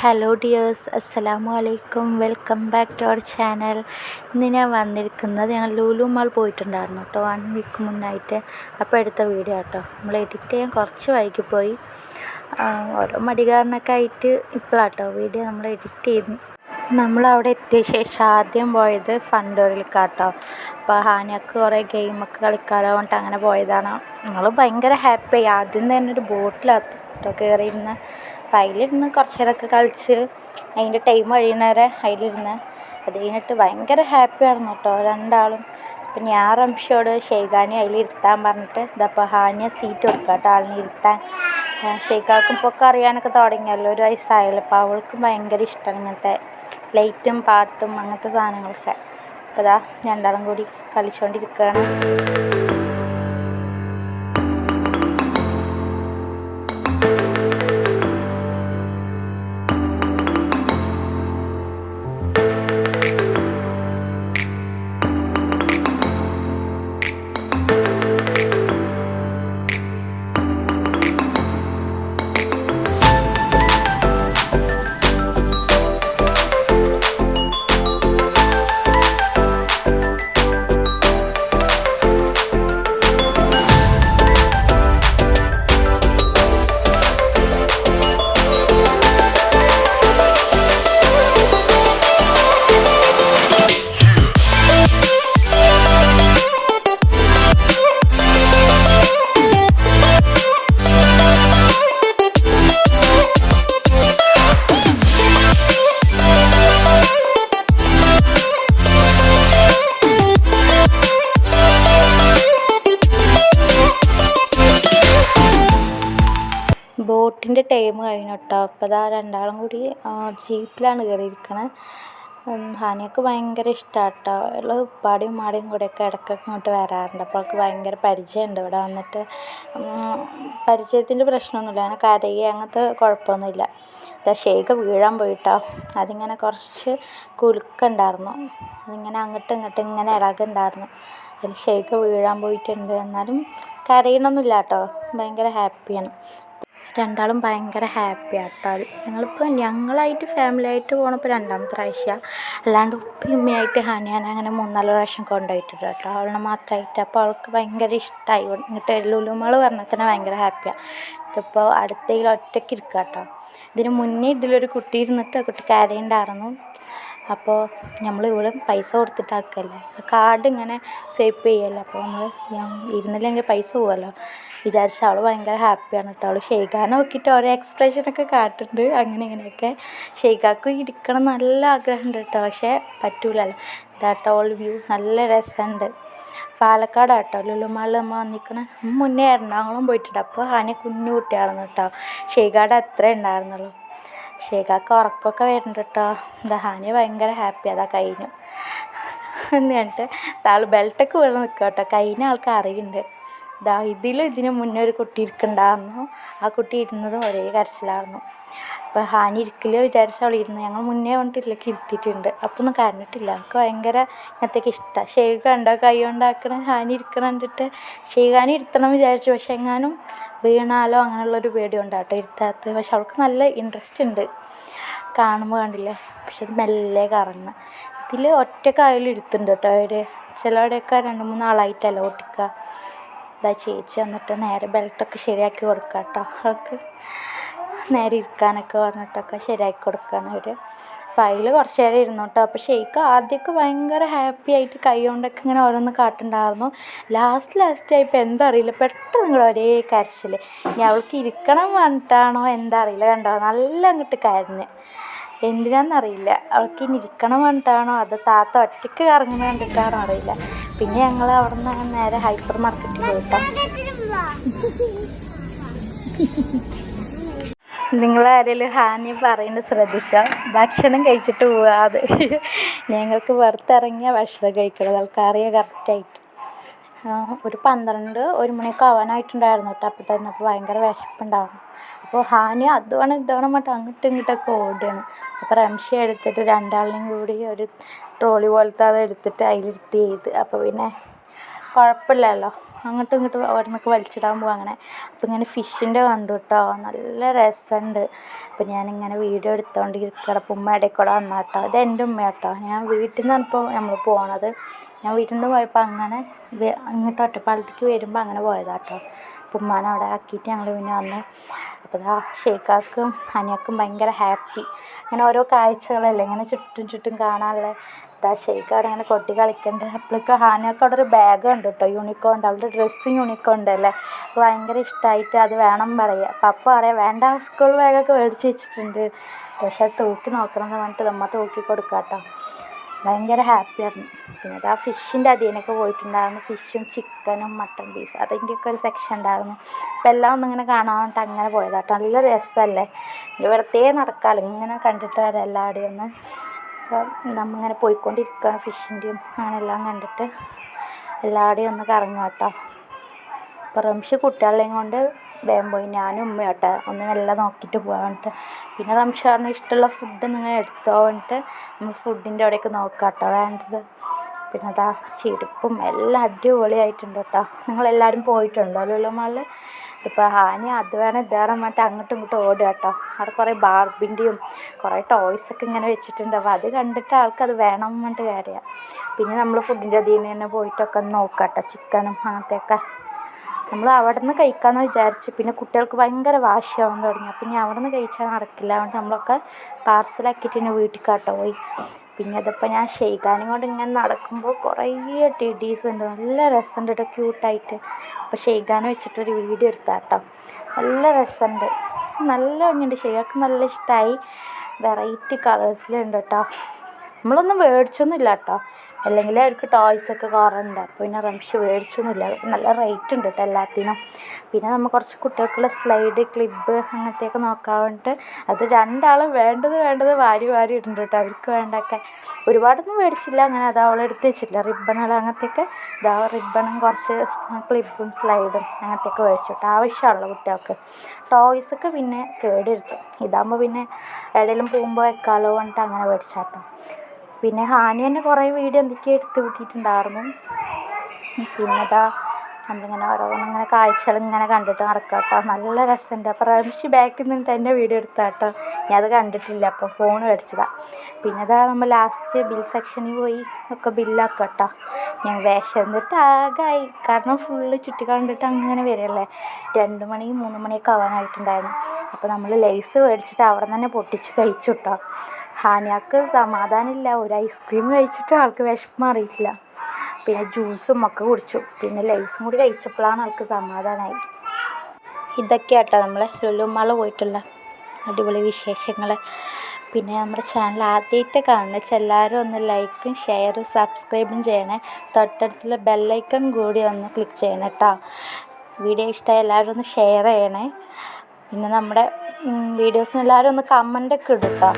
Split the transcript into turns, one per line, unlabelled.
Hello dears അസ്സലാമു അലൈക്കും welcome back to our channel ഇന്ന് ഞാൻ വന്നിരിക്കുന്നത് ഞങ്ങൾ ലൂലു മാൾ പോയിട്ടുണ്ടായിരുന്നു കേട്ടോ. വൺ വീക്ക് മുന്നായിട്ട്. അപ്പോൾ എടുത്ത വീഡിയോ കേട്ടോ നമ്മൾ എഡിറ്റ് ചെയ്യാൻ കുറച്ച് വൈകിപ്പോയി ഓരോ മടികാരനൊക്കെ ആയിട്ട് ആയിട്ട് ഇപ്പോഴാട്ടോ വീഡിയോ നമ്മൾ എഡിറ്റ് ചെയ്ത്. നമ്മളവിടെ എത്തിയ ശേഷം ആദ്യം പോയത് ഫണ്ടോറിലേക്കാട്ടോ അപ്പോൾ ഹാനിയൊക്കെ കുറേ ഗെയിമൊക്കെ കളിക്കാലോ പറഞ്ഞിട്ട് അങ്ങനെ പോയതാണ്. ഞങ്ങൾ ഭയങ്കര ഹാപ്പി ആദ്യം തന്നെ ഒരു ബോട്ടിലാണ് കേട്ടോ കയറിയിരുന്ന അപ്പോൾ അതിലിരുന്ന് കുറച്ച് നേരമൊക്കെ കളിച്ച് അതിന്റെ ടൈം കഴിയുന്നവരെ അതിലിരുന്ന് അത് കഴിഞ്ഞിട്ട് ഭയങ്കര ഹാപ്പി ആയിരുന്നു കേട്ടോ രണ്ടാളും. അപ്പം ഞാൻ റംഷയോട് ഷെയ്ഖാനി അതിലിരുത്താൻ പറഞ്ഞിട്ട് ഇതപ്പോൾ ഹാനിയ സീറ്റ് കൊടുക്കുക കേട്ടോ ആളിനെ ഇരുത്താൻ. ഷെയ്ഖാക്കും ഇപ്പോൾ അറിയാനൊക്കെ തുടങ്ങിയല്ലോ ഒരു വയസ്സായല്ലോ. അപ്പോൾ അവൾക്കും ഭയങ്കര ഇഷ്ടമാണ് ഇങ്ങനത്തെ ലൈറ്റും പാട്ടും അങ്ങനത്തെ സാധനങ്ങളൊക്കെ. അപ്പോൾ ഇതാ രണ്ടാളും കൂടി കളിച്ചുകൊണ്ടിരിക്കുകയാണ് ബോട്ടിന്റെ ടൈം കഴിഞ്ഞു കേട്ടോ അപ്പോൾ ഇതാ രണ്ടാളും കൂടി ജീപ്പിലാണ് കയറിയിരിക്കണത് ഹാനിയക്ക് ഭയങ്കര ഇഷ്ടമാണ് കേട്ടോ അവൾ ഉപ്പാടിയും ഉമ്മാടിയും കൂടെയൊക്കെ ഇടയ്ക്കൊക്കെ ഇങ്ങോട്ട് വരാറുണ്ട്. അപ്പോൾ അവൾക്ക് ഭയങ്കര പരിചയമുണ്ട്. ഇവിടെ വന്നിട്ട് പരിചയത്തിന്റെ പ്രശ്നമൊന്നുമില്ല. അങ്ങനെ കരയുക അങ്ങനത്തെ കുഴപ്പമൊന്നുമില്ല. ഷേഖ് വീഴാൻ പോയിട്ടോ. അതിങ്ങനെ കുറച്ച് കുലുക്കുണ്ടായിരുന്നു. അതിങ്ങനെ അങ്ങോട്ടും ഇങ്ങോട്ടും ഇങ്ങനെ ഇളകുണ്ടായിരുന്നു. അതിൽ ഷേഖ് വീഴാൻ പോയിട്ടുണ്ട്. എന്നാലും കരയണമൊന്നുമില്ല കേട്ടോ ഭയങ്കര ഹാപ്പിയാണ്. രണ്ടാളും ഭയങ്കര ഹാപ്പി ആട്ടോ. ഞങ്ങളിപ്പോൾ ഞങ്ങളായിട്ട് ഫാമിലി ആയിട്ട് പോകണപ്പോൾ രണ്ടാമത്തെ പ്രാവശ്യമാണ് അല്ലാണ്ട് ഉപ്പിമ്മയായിട്ട് ഹനിയാൻ അങ്ങനെ മൂന്നാൽ പ്രാവശ്യം കൊണ്ടുപോയിട്ടുണ്ട് കേട്ടോ. അവളെ മാത്രമായിട്ട്. അപ്പോൾ അവൾക്ക് ഭയങ്കര ഇഷ്ടമായി ഇങ്ങോട്ട് ലുലുമാൾ പറഞ്ഞാൽ തന്നെ ഭയങ്കര ഹാപ്പിയാണ് ഇതിപ്പോൾ അടുത്തയിൽ ഒറ്റയ്ക്ക് ഇരിക്കുക കേട്ടോ. ഇതിന് മുന്നേ ഇതിലൊരു കുട്ടി ഇരുന്നിട്ട് ആ കുട്ടി കരയുണ്ടായിരുന്നു അപ്പോൾ നമ്മൾ ഇവിടെ പൈസ കൊടുത്തിട്ടാക്കല്ലേ. കാർഡ് ഇങ്ങനെ സ്വൈപ്പ് ചെയ്യല്ലേ. അപ്പോൾ നമ്മൾ ഇരുന്നില്ലെങ്കിൽ പൈസ പോകുമല്ലോ വിചാരിച്ച അവൾ ഭയങ്കര ഹാപ്പിയാണ് കേട്ടോ അവൾ ഷെയ്ഖാനെ നോക്കിയിട്ട് ഓരോ എക്സ്പ്രഷനൊക്കെ കാട്ടുന്നുണ്ട്. അങ്ങനെ ഇങ്ങനെയൊക്കെ ഷെയ്ഖാക്കും ഇരിക്കണം നല്ല ആഗ്രഹമുണ്ട് കേട്ടോ പക്ഷേ പറ്റൂലല്ലോ. ഇതാട്ടോ ഓൾ വ്യൂ നല്ല രസമുണ്ട്. പാലക്കാട് കേട്ടോ ലുലുമാളിൽ നമ്മൾ വന്നിരിക്കണ മുന്നേ എറണാകുളം പോയിട്ടുണ്ട്. അപ്പോൾ ആനെ കുഞ്ഞു കുട്ടിയാണെന്ന് കേട്ടോ ഷെയ്ഖാട് അത്രേ ഉണ്ടായിരുന്നുള്ളൂ. ഷെയ്ഖാക്ക് ഉറക്കമൊക്കെ വരുന്നുണ്ട് കേട്ടോ എന്താ ഹാനി ഭയങ്കര ഹാപ്പി അതാ കഴിഞ്ഞു. എന്നിട്ട് താൾ ബെൽറ്റൊക്കെ വീണ് നിൽക്കുക കേട്ടോ കഴിഞ്ഞ ആൾക്ക് അറിയുന്നുണ്ട് ഇതാ ഇതിലും ഇതിന് മുന്നേ ഒരു കുട്ടി ഇരിക്കണ്ടായിരുന്നു. ആ കുട്ടി ഇരുന്നതും ഒരേ കരച്ചിലായിരുന്നു. അപ്പോൾ ഹാനി ഇരിക്കില്ല വിചാരിച്ച അവൾ ഇരുന്ന് ഞങ്ങൾ മുന്നേ വന്നിട്ട് ഇതിലേക്ക് ഇരുത്തിയിട്ടുണ്ട്. അപ്പോൾ ഒന്നും കരഞ്ഞിട്ടില്ല. എനിക്ക് ഭയങ്കര ഇങ്ങനത്തേക്ക് ഇഷ്ടമാണ് ഷെയ്ഖ് കണ്ടോ? കൈ കൊണ്ടാക്കണം ഹാനി ഇരിക്കണം കണ്ടിട്ട് ഷെയ്ഖാനി ഇരുത്തണം വിചാരിച്ചു. പക്ഷെ എങ്ങാനും വീണാലോ അങ്ങനെയുള്ളൊരു പേടി ഉണ്ടാട്ടോ ഇരുത്താത്ത പക്ഷെ അവൾക്ക് നല്ല ഇൻട്രസ്റ്റ് ഉണ്ട്. കാണുമ്പോൾ കണ്ടില്ലേ? പക്ഷെ അത് മെല്ലെ കറങ്ങുക ഇതിൽ ഒറ്റക്കായാലും ഇരുത്തുന്നുണ്ട് കേട്ടോ അവർ ചിലവിടെയൊക്കെ രണ്ട് മൂന്ന് ആളായിട്ടല്ല ഓട്ടിക്കുക. ഇതാ ചേച്ചി വന്നിട്ട് നേരെ ബെൽറ്റൊക്കെ ശരിയാക്കി കൊടുക്കുക കേട്ടോ അവൾക്ക് നേരെ ഇരിക്കാനൊക്കെ പറഞ്ഞിട്ടൊക്കെ ശരിയാക്കി കൊടുക്കുകയാണ് അവർ അപ്പോൾ കുറച്ച് നേരം ഇരുന്നു കേട്ടോ അപ്പോൾ ഷെയ്ക്ക് ആദ്യമൊക്കെ ഭയങ്കര ഹാപ്പി ആയിട്ട് കൈ കൊണ്ടൊക്കെ ഇങ്ങനെ ഓരോന്ന് കാട്ടുണ്ടായിരുന്നു. ലാസ്റ്റ് ലാസ്റ്റ് ആയപ്പോൾ എന്താ അറിയില്ല പെട്ടെന്ന് നിങ്ങൾ ഒരേ കരച്ചിൽ ഇനി അവൾക്ക് ഇരിക്കണം പറഞ്ഞിട്ടാണോ എന്താ അറിയില്ല കണ്ടോ? നല്ല അങ്ങോട്ട് കരഞ്ഞ്. എന്തിനാണെന്നറിയില്ല അവൾക്ക് ഇനി ഇരിക്കണം പറഞ്ഞിട്ടാണോ? അത് താത്ത ഒറ്റയ്ക്ക് കറങ്ങുന്നത് കണ്ടിട്ടാണോ അറിയില്ല. പിന്നെ ഞങ്ങൾ അവിടെ നിന്ന് നേരെ ഹൈപ്പർ മാർക്കറ്റിൽ പോയിട്ടോ. നിങ്ങളാരെങ്കിലും ഹാനി പറയുന്നത് ശ്രദ്ധിച്ചോ? ഭക്ഷണം കഴിച്ചിട്ട് പോവാതെ ഞങ്ങൾക്ക് പുറത്തിറങ്ങിയ ഭക്ഷണം കഴിക്കണത്. ആൾക്കാറിയ കറക്റ്റായിട്ട് ഒരു പന്ത്രണ്ട് ഒരു മണിയൊക്കെ ആവാനായിട്ടുണ്ടായിരുന്നു കേട്ടോ. അപ്പോൾ തന്നെ ഭയങ്കര വിശപ്പുണ്ടായിരുന്നു. അപ്പോൾ ഹാനി അതുവേണം ഇതുവേണം മറ്റേ അങ്ങോട്ടും ഇങ്ങോട്ടൊക്കെ ഓടുകയാണ്. അപ്പോൾ റംഷ എടുത്തിട്ട് രണ്ടാളിനെയും കൂടി ഒരു ട്രോളി പോലത്തെ അത് എടുത്തിട്ട് അതിലിരുത്തി ചെയ്ത് അപ്പോൾ പിന്നെ കുഴപ്പമില്ലല്ലോ. അങ്ങോട്ടും ഇങ്ങോട്ടും ഓരോന്നൊക്കെ വലിച്ചിടാൻ പോകും അങ്ങനെ. അപ്പോൾ ഇങ്ങനെ ഫിഷിന്റെ കണ്ടു കേട്ടോ. നല്ല രസമുണ്ട്. അപ്പോൾ ഞാനിങ്ങനെ വീഡിയോ എടുത്തുകൊണ്ട് ഇരിക്കട ഉമ്മ ഇടയിൽ കൂടെ വന്നാൽ കേട്ടോ. അത് എന്റെ ഉമ്മ കേട്ടോ. ഞാൻ വീട്ടിൽ നിന്നാണ് ഇപ്പോൾ നമ്മൾ പോണത്. ഞാൻ വീട്ടിൽ നിന്ന് പോയപ്പോൾ അങ്ങനെ ഇങ്ങോട്ട് ഒറ്റപ്പാലത്തേക്ക് വരുമ്പോൾ അങ്ങനെ പോയതാട്ടോ ഉമ്മാനെ അവിടെ ആക്കിയിട്ട് ഞങ്ങൾ പിന്നെ വന്ന് അപ്പോൾ ആ ഷെയ്ക്കാക്കും ഹനിയാക്കും ഭയങ്കര ഹാപ്പി. അങ്ങനെ ഓരോ കാഴ്ചകളല്ലേ ഇങ്ങനെ ചുറ്റും ചുറ്റും കാണാനുള്ള ഇതാ ഷെയ്ക്ക് അവിടെ ഇങ്ങനെ കൊട്ടി കളിക്കുന്നുണ്ട് അപ്പോഴേക്കും ഹാനിയൊക്കെ അവിടെ ഒരു ബാഗ് ഉണ്ട് കേട്ടോ യൂണിക്കോണ്ട് അവളുടെ ഡ്രസ്സ് യൂണിക്കോണ്ട് അല്ലേ. ഭയങ്കര ഇഷ്ടമായിട്ട് അത് വേണം പറയുക അപ്പോൾ അപ്പോൾ പറയാം വേണ്ട സ്കൂൾ ബാഗൊക്കെ മേടിച്ച് വെച്ചിട്ടുണ്ട്. പക്ഷെ തൂക്കി നോക്കണം എന്ന് പറഞ്ഞിട്ട് നമ്മൾ തൂക്കി കൊടുക്കാം കേട്ടോ ഭയങ്കര ഹാപ്പിയായിരുന്നു പിന്നെ അത് ആ ഫിഷിന്റെ അതിനൊക്കെ പോയിട്ടുണ്ടായിരുന്നു. ഫിഷും ചിക്കനും മട്ടൺ ബീഫ് അതിന്റെയൊക്കെ ഒരു സെക്ഷൻ ഉണ്ടായിരുന്നു. അപ്പോൾ എല്ലാം ഒന്നിങ്ങനെ കാണാൻ വേണ്ടിയിട്ട് അങ്ങനെ പോയതാട്ടോ നല്ല രസമല്ലേ? വെറുതെ നടക്കാമല്ലോ ഇങ്ങനെ കണ്ടിട്ട് വരാം എല്ലാവരുടെയും ഒന്ന്. അപ്പം നമ്മളിങ്ങനെ പോയിക്കൊണ്ടിരിക്കുകയാണ് ഫിഷിന്റെയും അങ്ങനെ എല്ലാം കണ്ടിട്ട്. എല്ലാവരുടെയും ഒന്ന് കറങ്ങാം കേട്ടോ. അപ്പോൾ റംഷി കുട്ടികളെയും കൊണ്ട് വേഗം പോയി. ഞാനും ഉമ്മയും കേട്ടോ ഒന്ന് മെല്ലെ നോക്കിയിട്ട് പോകാൻ വേണ്ടിട്ട് പിന്നെ റംഷി പറഞ്ഞു ഇഷ്ടമുള്ള ഫുഡ് നിങ്ങൾ എടുത്തോ പറഞ്ഞിട്ട് നമ്മൾ ഫുഡിന്റെ അവിടെയൊക്കെ നോക്കാം കേട്ടോ വേണ്ടത്. പിന്നെ അതാ ചെരുപ്പും എല്ലാം അടിപൊളിയായിട്ടുണ്ട് കേട്ടോ. നിങ്ങളെല്ലാവരും പോയിട്ടുണ്ടോ ലുലു മാളിൽ ഇപ്പോൾ ഹാനി അത് വേണം ഇത് വേണം പറഞ്ഞിട്ട് അങ്ങോട്ടും ഇങ്ങോട്ടും ഓടുക കേട്ടോ. അവിടെ കുറേ ബാർബിന്റെയും കുറേ ടോയ്സൊക്കെ ഇങ്ങനെ വെച്ചിട്ടുണ്ട്. അപ്പോൾ അത് കണ്ടിട്ട് ആൾക്കത് വേണം പറഞ്ഞിട്ട് കാര്യമാണ് പിന്നെ നമ്മൾ ഫുഡിന്റെ അതിൽ നിന്ന് തന്നെ പോയിട്ടൊക്കെ നോക്കാം കേട്ടോ ചിക്കനും അങ്ങനത്തെയൊക്കെ. നമ്മൾ അവിടെ നിന്ന് കഴിക്കാമെന്ന് വിചാരിച്ച്. പിന്നെ കുട്ടികൾക്ക് ഭയങ്കര വാശിയാവാൻ തുടങ്ങി. അപ്പം ഞാൻ അവിടെ നിന്ന് കഴിച്ചാൽ നടക്കില്ല. അതുകൊണ്ട് നമ്മളൊക്കെ പാർസലാക്കിയിട്ട് പിന്നെ വീട്ടിലേക്കാട്ടോ പോയി. പിന്നെ അതിപ്പോൾ ഞാൻ ഷെയ്ഖാനും കൊണ്ട് ഇങ്ങനെ നടക്കുമ്പോൾ കുറേ ടെഡീസ് ഉണ്ട്. നല്ല രസമുണ്ട് കേട്ടോ ക്യൂട്ടായിട്ട്. അപ്പോൾ ഷെയ്ഖാൻ വെച്ചിട്ടൊരു വീഡിയോ എടുത്താട്ടോ. നല്ല രസമുണ്ട് നല്ല ഭംഗിയുണ്ട്. ഷെയ്ഖാക്ക് നല്ല ഇഷ്ടമായി വെറൈറ്റി കളേഴ്സിലുണ്ട് കേട്ടോ നമ്മളൊന്നും മേടിച്ചൊന്നുമില്ല കേട്ടോ അല്ലെങ്കിൽ അവർക്ക് ടോയ്സ് ഒക്കെ കുറവുണ്ട് അപ്പോൾ പിന്നെ റംഷ് മേടിച്ചൊന്നുമില്ല. നല്ല റേറ്റ് ഉണ്ട് കേട്ടോ എല്ലാത്തിനും. പിന്നെ നമ്മൾ കുറച്ച് കുട്ടികൾക്കുള്ള സ്ലൈഡ് ക്ലിപ്പ് അങ്ങനത്തെയൊക്കെ നോക്കാൻ വേണ്ടിയിട്ട് അത് രണ്ടാളും വേണ്ടത് വേണ്ടത് വാരി വാരി ഇടുന്നുണ്ട് കേട്ടോ. അവർക്ക് വേണ്ടൊക്കെ. ഒരുപാടൊന്നും മേടിച്ചില്ല. അങ്ങനെ അത് അവളെടുത്ത് വെച്ചിട്ടില്ല. റിബണുകൾ അങ്ങനത്തെയൊക്കെ. ഇതാ റിബണും കുറച്ച് ക്ലിബും സ്ലൈഡും അങ്ങനത്തെയൊക്കെ മേടിച്ചു കേട്ടോ. ആവശ്യമുള്ള കുട്ടികൾക്ക്. ടോയ്സൊക്കെ പിന്നെ കേടിരുത്തും ഇതാകുമ്പോൾ പിന്നെ എവിടെയെങ്കിലും പോകുമ്പോൾ വെക്കാലോ പറഞ്ഞിട്ട് അങ്ങനെ മേടിച്ചാട്ടോ. പിന്നെ ഹാനി തന്നെ കുറേ വീഡിയോ എന്തൊക്കെയോ എടുത്ത് വിട്ടിട്ടുണ്ടായിരുന്നു. പിന്നെ ഇതാ നമ്മളിങ്ങനെ ഓരോന്നിങ്ങനെ കാഴ്ചകൾ ഇങ്ങനെ കണ്ടിട്ട് നടക്കുക കേട്ടോ നല്ല രസമുണ്ട് അപ്പോൾ റംഷി ബാക്കിൽ നിന്നിട്ട് എന്റെ വീഡിയോ എടുത്താൽ കേട്ടോ ഞാൻ അത് കണ്ടിട്ടില്ല. അപ്പോൾ ഫോൺ മേടിച്ചതാണ് പിന്നെ ഇതാ നമ്മൾ ലാസ്റ്റ് ബിൽ സെക്ഷനിൽ പോയി ഒക്കെ ബില്ലാക്കുക കേട്ടോ ഞാൻ വേഷം എന്നിട്ട് ആകായി കാരണം ഫുള്ള് ചുറ്റി കണ്ടിട്ട് അങ്ങനെ വരികയല്ലേ? രണ്ട് മണി മൂന്ന് മണിയൊക്കെ ആവാനായിട്ടുണ്ടായിരുന്നു. അപ്പോൾ നമ്മൾ ലേസ് മേടിച്ചിട്ട് അവിടെ തന്നെ പൊട്ടിച്ച് കഴിച്ചു കേട്ടോ ഹാനിയാക്ക് സമാധാനമില്ല ഒരു ഐസ്ക്രീം കഴിച്ചിട്ട് ആൾക്ക് വിഷമം മാറിയിട്ടില്ല പിന്നെ ജ്യൂസും ഒക്കെ കുടിച്ചു. പിന്നെ ലൈസും കൂടി കഴിച്ചപ്പോഴാണ് ആൾക്ക് സമാധാനമായി ഇതൊക്കെയാട്ടോ നമ്മളെ ലുലുമാൾ പോയിട്ടുള്ള അടിപൊളി വിശേഷങ്ങൾ പിന്നെ നമ്മുടെ ചാനൽ ആദ്യമായിട്ട് കാണുന്ന എല്ലാവരും ഒന്ന് ലൈക്കും ഷെയറും സബ്സ്ക്രൈബും ചെയ്യണേ. തൊട്ടടുത്തുള്ള ബെല്ലൈക്കൺ കൂടി ഒന്ന് ക്ലിക്ക് ചെയ്യണം കേട്ടോ വീഡിയോ ഇഷ്ടമായി എല്ലാവരും ഒന്ന് ഷെയർ ചെയ്യണേ. പിന്നെ നമ്മുടെ വീഡിയോസിന് എല്ലാവരും ഒന്ന് കമന്റൊക്കെ ഇടും കേട്ടോ